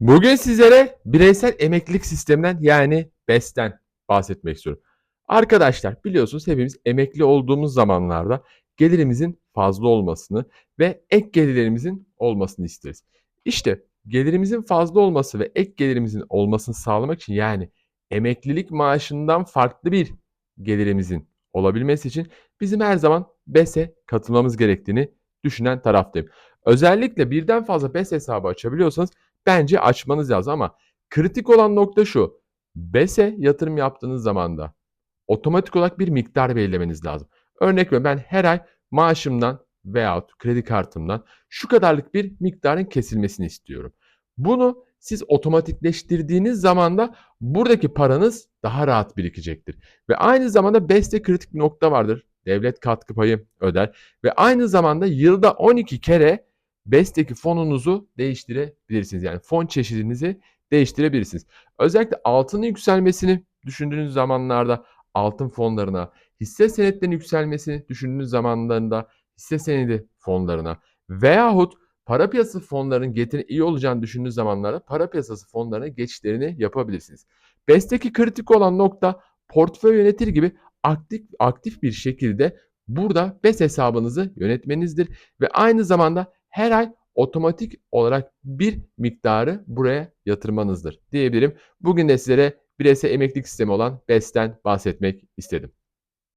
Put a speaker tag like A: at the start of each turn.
A: Bugün sizlere bireysel emeklilik sisteminden yani BES'ten bahsetmek istiyorum. Arkadaşlar biliyorsunuz hepimiz emekli olduğumuz zamanlarda gelirimizin fazla olmasını ve ek gelirlerimizin olmasını isteriz. İşte gelirimizin fazla olması ve ek gelirimizin olmasını sağlamak için yani emeklilik maaşından farklı bir gelirimizin olabilmesi için bizim her zaman BES'e katılmamız gerektiğini düşünen taraftayım. Özellikle birden fazla BES hesabı açabiliyorsanız bence açmanız lazım ama kritik olan nokta şu. BES'e yatırım yaptığınız zaman da otomatik olarak bir miktar belirlemeniz lazım. Örnek veriyorum ben her ay maaşımdan veyahut kredi kartımdan şu kadarlık bir miktarın kesilmesini istiyorum. Bunu siz otomatikleştirdiğiniz zaman da buradaki paranız daha rahat birikecektir. Ve aynı zamanda BES'te kritik bir nokta vardır. Devlet katkı payı öder ve aynı zamanda yılda 12 kere BES'teki fonunuzu değiştirebilirsiniz. Yani fon çeşidinizi değiştirebilirsiniz. Özellikle altının yükselmesini düşündüğünüz zamanlarda altın fonlarına, hisse senetlerinin yükselmesini düşündüğünüz zamanlarında hisse senedi fonlarına veyahut para piyasası fonlarının getiri iyi olacağını düşündüğünüz zamanlarda para piyasası fonlarına geçişlerini yapabilirsiniz. BES'teki kritik olan nokta portföy yönetir gibi aktif aktif bir şekilde burada BES hesabınızı yönetmenizdir ve aynı zamanda her ay otomatik olarak bir miktarı buraya yatırmanızdır diyebilirim. Bugün de sizlere bireysel emeklilik sistemi olan BES'ten bahsetmek istedim.